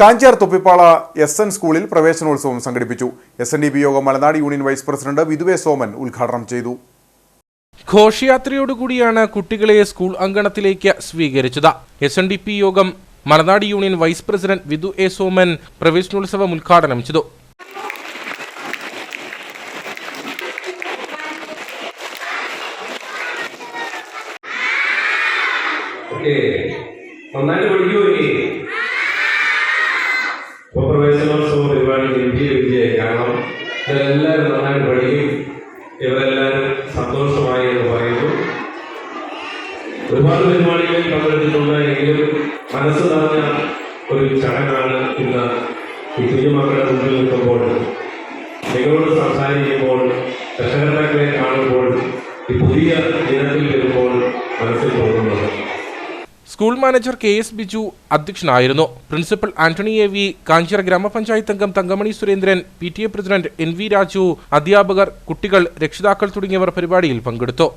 Kanjar Thoppippala S N സ്കൂളിൽ പ്രവേശനോത്സവം സംഘടിപ്പിച്ചു. എസ് എൻ ഡി പി യോഗം മലനാട് യൂണിയൻ വൈസ് പ്രസിഡന്റ് വിധുവെ സോമൻ ഉദ്ഘാടനം ചെയ്തു. ഘോഷയാത്രയോടുകൂടിയാണ് കുട്ടികളെ സ്കൂൾ അങ്കണത്തിലേക്ക് സ്വീകരിച്ചത്. എസ് എൻ ഡി പി യോഗം Malanad union vice president Vidhu A Soman പ്രവേശനോത്സവം ഉദ്ഘാടനം ചെയ്തു. ഓക്കേ. നന്നായിട്ട് പഠിക്കുമല്ലേ ഇപ്പൊ പ്രവേശനോത്സവ പരിപാടി വിജയ വിജയ കാരണം ഇവരെല്ലാവരും നന്നായിട്ട് പഠിക്കും ഇവരെല്ലാവരും സന്തോഷമായി എന്ന് പറയുന്നു ഒരുപാട് പരിപാടികളിൽ പങ്കെടുത്തിട്ടുണ്ട് എങ്കിലും മനസ്സ് നിറഞ്ഞ ഒരു ചടങ്ങാണ് ഇന്ന് ഈ കുഞ്ഞുമക്കളുടെ മുമ്പിൽ നിൽക്കുമ്പോൾ നിങ്ങളോട് സംസാരിക്കുമ്പോൾ രക്ഷകർത്താക്കളെ കാണുമ്പോൾ ഈ പുതിയ school manager K S Biju അധ്യക്ഷനായിരുന്നു. Principal Antony A V Kanjira ഗ്രാമപഞ്ചായത്ത് അംഗം Thankamani Surendran P T A president N V Raju അധ്യാപകർ കുട്ടികൾ രക്ഷിതാക്കൾ തുടങ്ങിയവർ പരിപാടിയിൽ പങ്കെടുത്തു.